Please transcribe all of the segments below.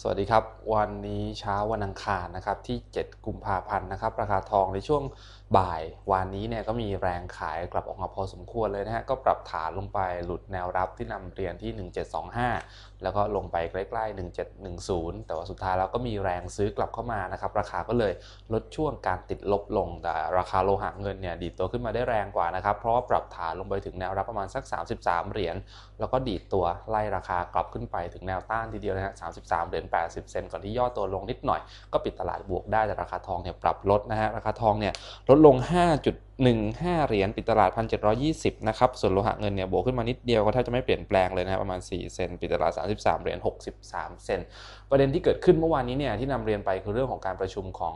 สวัสดีครับ วันนี้เช้าวันอังคารนะครับที่ 7 กุมภาพันธ์นะครับราคาทองในช่วงบ่าย วันนี้เนี่ยก็มีแรงขายกลับออกมาพอสมควรเลยนะฮะก็ปรับฐานลงไปหลุดแนวรับที่นำเรียนที่ 1725 แล้วก็ลงไปใกล้ๆ 1710 แต่ว่าสุดท้ายแล้วก็มีแรงซื้อกลับเข้ามานะครับราคาก็เลยลดช่วงการติดลบลงแต่ราคาโลหะเงินเนี่ยดีดตัวขึ้นมาได้แรงกว่านะครับเพราะว่าปรับฐานลงไปถึงแนวรับประมาณสัก 33 เหรียญแล้วก็ดีดตัวไล่ราคากลับขึ้นไปถึงแนวต้านทีเดียวนะฮะ33เหรียญ80 เซนก่อนที่ย่อตัวลงนิดหน่อย ก็ปิดตลาดบวกได้แต่ราคาทองเนี่ยปรับลดนะฮะราคาทองเนี่ยลดลง 5.15 เหรียญปิดตลาด 1,720 นะครับ ส่วนโลหะเงินเนี่ยบวกขึ้นมานิดเดียวก็แทบจะไม่เปลี่ยนแปลงเลยนะประมาณ 4 เซนปิดตลาด 33 เหรียญ 63 เซนประเด็นที่เกิดขึ้นเมื่อวานนี้เนี่ยที่นำเรียนไปคือเรื่องของการประชุมของ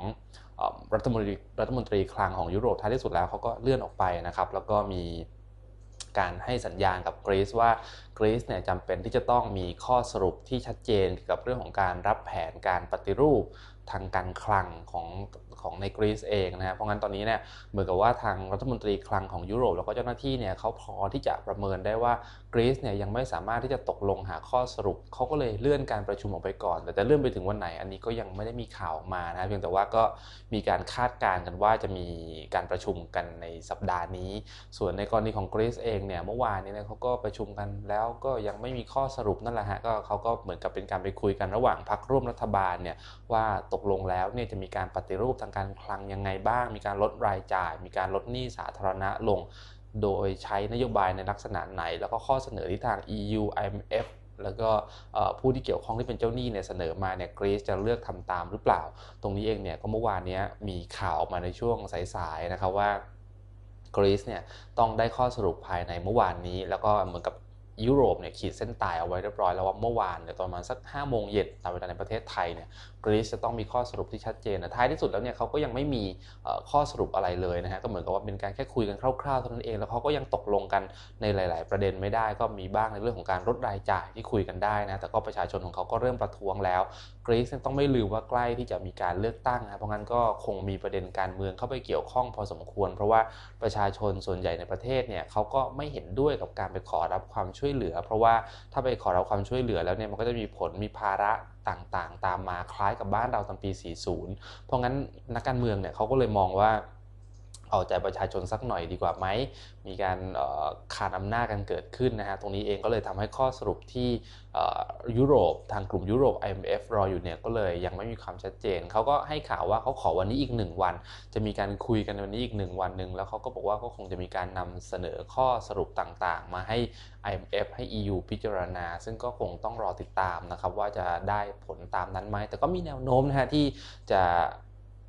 รัฐมนตรีรัฐมนตรีคลังของยุโรปท้ายที่สุดแล้วเขาก็เลื่อนออกไปนะครับแล้วก็มี การให้สัญญาณกับกรีซว่ากรีซเนี่ยจำเป็นที่จะต้องมีข้อสรุปที่ชัดเจนกับเรื่องของการรับแผนการปฏิรูป ทางการคลังของของในกรีซเองนะฮะเพราะงั้นตอนนี้เนี่ยเหมือนกับว่าทางรัฐมนตรีคลังของยุโรป แล้วก็เจ้าหน้าที่เนี่ยเขาพอที่จะประเมินได้ว่ากรีซเนี่ยยังไม่สามารถที่จะตกลงหาข้อสรุปเขาก็เลยเลื่อนการประชุมออกไปก่อน แต่จะเลื่อนไปถึงวันไหน อันนี้ก็ยังไม่ได้มีข่าวมานะเพียงแต่ว่าก็มีการคาดการณ์กันว่าจะมีการประชุมกันในสัปดาห์นี้ ส่วนในกรณีของกรีซเองเนี่ยเมื่อวานนี้เนี่ยเขาก็ประชุมกันแล้วก็ยังไม่มีข้อสรุปนั่นแหละฮะก็เขาก็เหมือนกับเป็นการไปคุยกันระหว่างพรรคร่วมรัฐบาลเนี่ยว่าตกลงแล้วเนี่ยจะมีการปฏิรูปทางการคลังยังไงบ้าง มีการลดรายจ่าย มีการลดหนี้สาธารณะลง โดยใช้นโยบายในลักษณะไหน แล้วก็ข้อเสนอที่ทาง EU IMF แล้วก็ผู้ที่เกี่ยวข้องที่เป็นเจ้าหนี้เนี่ยเสนอมาเนี่ยกรีซจะเลือกทำตามหรือเปล่า ตรงนี้เองเนี่ยก็เมื่อวานนี้มีข่าวออกมาในช่วงสายๆนะครับว่ากรีซเนี่ยต้องได้ข้อสรุปภายในเมื่อวานนี้ แล้วก็เหมือนกับยุโรปเนี่ยขีดเส้นตายเอาไว้เรียบร้อยแล้วว่าเมื่อวานเนี่ยตอนประมาณสัก5โมงเย็นตามเวลาในประเทศไทยเนี่ย กรีซจะต้องมีข้อสรุปที่ชัดเจนนะท้ายที่สุดแล้วเนี่ยเขาก็ยังไม่มีข้อสรุปอะไรเลยนะฮะก็เหมือนกับว่าเป็นการแค่คุยกันคร่าวๆเท่านั้นเอง แล้วเขาก็ยังตกลงกันในหลาย ๆ ประเด็นไม่ได้ก็มีบ้างในเรื่องของการลดรายจ่ายที่คุยกันได้นะแต่ก็ประชาชนของเขาก็เริ่มประท้วงแล้วกรีซต้องไม่ลืมว่าใกล้ที่จะมีการเลือกตั้งนะเพราะงั้นก็คงมีประเด็นการเมืองเข้าไปเกี่ยวข้องพอสมควร เพราะว่าประชาชนส่วนใหญ่ในประเทศเนี่ยเขาก็ไม่เห็นด้วยกับการไปขอรับความช่วยเหลือ เพราะว่าถ้าไปขอรับความช่วยเหลือแล้วเนี่ยมันก็จะมีผลมีภาระต่างๆ ตามมาคล้ายกับบ้านเราตอนปี 40 เพราะงั้นนักการเมืองเนี่ยเขาก็เลยมองว่า เอาใจประชาชนสักหน่อยดีกว่าไหม มีการขาดอำนาจกันเกิดขึ้นนะฮะ ตรงนี้เองก็เลยทำให้ข้อสรุปที่ยุโรปทางกลุ่มยุโรป IMF รออยู่เนี่ยก็เลยยังไม่มีความชัดเจน เขาก็ให้ข่าวว่าเขาขอวันนี้อีกหนึ่งวัน จะมีการคุยกันวันนี้อีกหนึ่งวันหนึ่งแล้วเขาก็บอกว่าก็คงจะมีการนำเสนอข้อสรุปต่างๆ มาให้ IMF ให้ EU พิจารณา ซึ่งก็คงต้องรอติดตามนะครับว่าจะได้ผลตามนั้นไหม แต่ก็มีแนวโน้มนะฮะที่จะ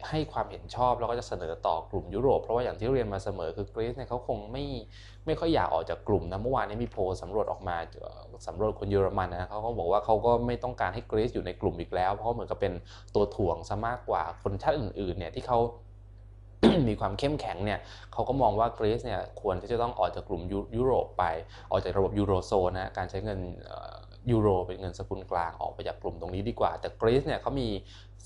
ให้ความเห็นชอบแล้วก็จะเสนอต่อกลุ่มยุโรป เพราะว่าอย่างที่เรียนมาเสมอคือกรีซเนี่ยเขาคงไม่ไม่ค่อยอยากออกจากกลุ่มนะเมื่อวานนี้มีโพลสำรวจออกมาสำรวจคนเยอรมันนะเขาก็บอกว่าเขาก็ไม่ต้องการให้กรีซอยู่ในกลุ่มอีกแล้ว เพราะเหมือนกับเป็นตัวถ่วงซะมากกว่าคนชาติอื่นๆเนี่ยที่เขามีความเข้มแข็งเนี่ยเขาก็มองว่ากรีซเนี่ยควรที่จะต้องออกจากกลุ่มยุโรปไป ออกจากระบบยูโรโซนนะการใช้เงิน ยูโรเป็นเงินสกุลกลางออกไปจากกลุ่มตรงนี้ดีกว่า แต่กรีซเนี่ยเขามี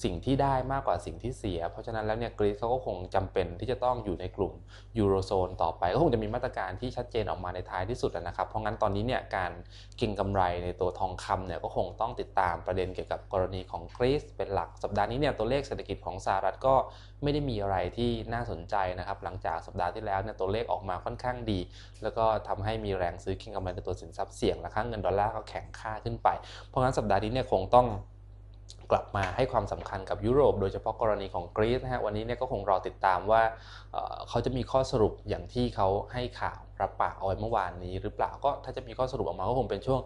สิ่งที่ได้มากกว่าสิ่งที่เสีย เพราะฉะนั้นแล้วเนี่ยกรีซเขาก็คงจำเป็นที่จะต้องอยู่ในกลุ่มยูโรโซนต่อไป ก็คงจะมีมาตรการที่ชัดเจนออกมาในท้ายที่สุดนะครับ เพราะงั้นตอนนี้เนี่ยการเก็งกำไรในตัวทองคำเนี่ยก็คงต้องติดตามประเด็นเกี่ยวกับกรณีของกรีซเป็นหลักสัปดาห์นี้เนี่ยตัวเลขเศรษฐกิจของสหรัฐก็ไม่ได้มีอะไรที่น่าสนใจนะครับหลังจากสัปดาห์ที่แล้วเนี่ยตัวเลขออกมาค่อนข้างดี แล้วก็ทำให้มีแรงซื้อเก็งกำไรในตัวสินทรัพย์เสี่ยงและค่าเงินดอลลาร์ก็แข็งค่าขึ้นไป เพราะงั้นสัปดาห์นี้เนี่ยคงต้องกลับมาให้ความสำคัญกับยุโรป โดยเฉพาะกรณีของกรีซนะฮะวันนี้เนี่ยก็คงรอติดตามว่าเขาจะมีข้อสรุปอย่างที่เขาให้ข่าวรับปากเอาไว้เมื่อวานนี้ หรือเปล่าก็ถ้าจะมีข้อสรุปออกมาก็คงเป็นช่วง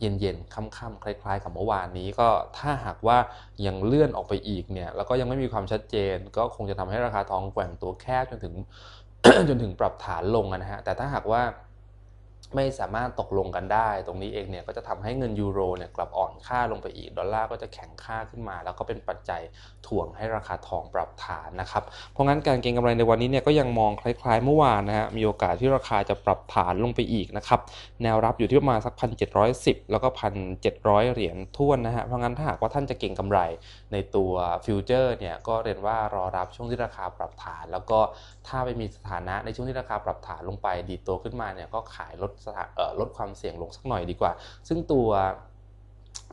เย็นๆค่ำๆคล้าย ๆ กับเมื่อวานนี้ก็ถ้าหากว่ายังเลื่อนออกไปอีกเนี่ยแล้วก็ยังไม่มีความชัดเจน ก็คงจะทำให้ราคาทองแกว่งตัวแคบจนถึงจนถึงปรับฐานลงนะฮะแต่ถ้าหากว่า ไม่สามารถตกลงกันได้ ตรงนี้เองเนี่ยก็จะทำให้เงินยูโรเนี่ยกลับอ่อนค่าลงไปอีก ดอลลาร์ก็จะแข็งค่าขึ้นมา แล้วก็เป็นปัจจัยถ่วงให้ราคาทองปรับฐานนะครับ เพราะงั้นการเก็งกำไรในวันนี้เนี่ยก็ยังมองคล้ายๆเมื่อวานนะฮะ มีโอกาสที่ราคาจะปรับฐานลงไปอีกนะครับ แนวรับอยู่ที่ประมาณสักพันเจ็ดร้อยสิบแล้วก็พันเจ็ดร้อยเหรียญท้วนนะฮะ เพราะงั้นถ้าหากว่าท่านจะเก็งกำไรในตัวฟิวเจอร์เนี่ยก็เรียนว่ารอรับช่วงที่ราคาปรับฐาน แล้วก็ถ้าไปมีสถานะในช่วงที่ราคาปรับฐานลงไป ดีตัวขึ้นมาเนี่ยก็ขายลดลดความเสี่ยงลงสักหน่อยดีกว่า ซึ่งตัว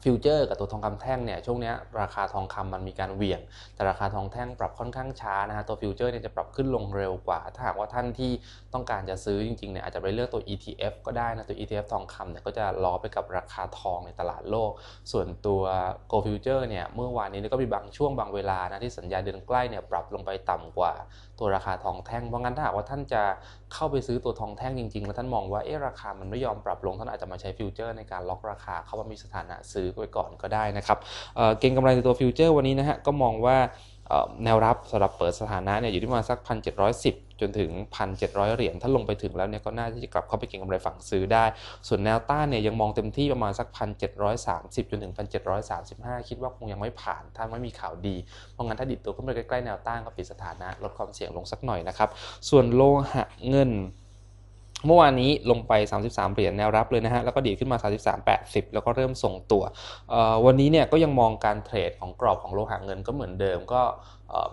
ฟิวเจอร์กับตัวทองคำแท่งเนี่ยช่วงนี้ราคาทองคำมันมีการเหวี่ยง แต่ราคาทองแท่งปรับค่อนข้างช้านะฮะตัวฟิวเจอร์เนี่ยจะปรับขึ้นลงเร็วกว่า ถ้าหากว่าท่านที่ต้องการจะซื้อจริงๆเนี่ยอาจจะไปเลือกตัว ETF ก็ได้นะตัว ETF ทองคำเนี่ยก็จะล้อไปกับราคาทองในตลาดโลก ส่วนตัว Go Future เนี่ยเมื่อวานนี้ก็มีบางช่วงบางเวลานะที่สัญญาเดือนใกล้เนี่ยปรับลงไปต่ำกว่า ตัวราคาทองแท่ง เพราะงั้นถ้าหากว่าท่านจะเข้าไปซื้อตัวทองแท่งจริงๆ แล้วท่านมองว่าเอ๊ะราคามันไม่ยอมปรับลงท่านอาจจะมาใช้ฟิวเจอร์ในการล็อกราคาเขาว่ามีสถานะซื้อไว้ก่อนก็ได้นะครับเก่งกำไรในตัวฟิวเจอร์วันนี้นะฮะก็มองว่า แนวรับสำหรับเปิดสถานะเนี่ยอยู่ที่ประมาณสัก 1,710 จนถึง 1,700 เหรียญ ถ้าลงไปถึงแล้วเนี่ยก็น่าที่จะกลับเข้าไปเก็งกำไรฝั่งซื้อได้ ส่วนแนวต้านเนี่ยยังมองเต็มที่ประมาณสัก 1,730 จนถึง 1,735 คิดว่าคงยังไม่ผ่าน ถ้าไม่มีข่าวดี เพราะงั้นถ้าดิดตัวขึ้นไปใกล้ๆแนวต้านก็ปิดสถานะลดความเสี่ยงลงสักหน่อยนะครับ ส่วนโลหะเงิน เมื่อวานนี้ลงไป 33 เหรียญแนวรับเลยนะฮะ แล้วก็ดีขึ้นมา 33 80 แล้วก็เริ่มส่งตัว วันนี้เนี่ยก็ยังมองการเทรดของกรอบของโลหะเงินก็เหมือนเดิมก็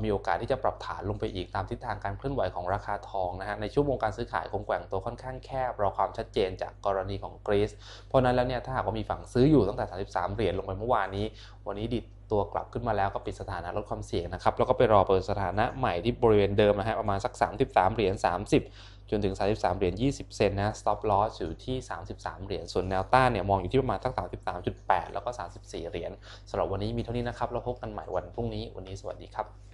มีโอกาสที่จะปรับฐานลงไปอีกตามทิศทางการเคลื่อนไหวของราคาทองนะฮะในช่วงวงการซื้อขายคงแกว่งตัวค่อนข้างแคบรอความชัดเจนจากกรณีของกรีซเพราะนั้นแล้วเนี่ยถ้าหากว่ามีฝั่งซื้ออยู่ตั้งแต่ 33 เหรียญลงไปเมื่อวานนี้ วันนี้ดิดตัวกลับขึ้นมาแล้วก็ปิดสถานะลดความเสี่ยงนะครับแล้วก็ไปรอเปิดสถานะใหม่ที่บริเวณเดิมนะฮะประมาณสัก 33 เหรียญ 30 จนถึง 33 เหรียญ 20 เซนนะ stop loss อยู่ที่ 33 เหรียญ ส่วนแนวต้านเนี่ยมองอยู่ที่ประมาณสัก33.8 แล้วก็ 34 เหรียญสำหรับวันนี้มีเท่านี้นะครับ เราพบกันใหม่วันพรุ่งนี้ วันนี้สวัสดีครับ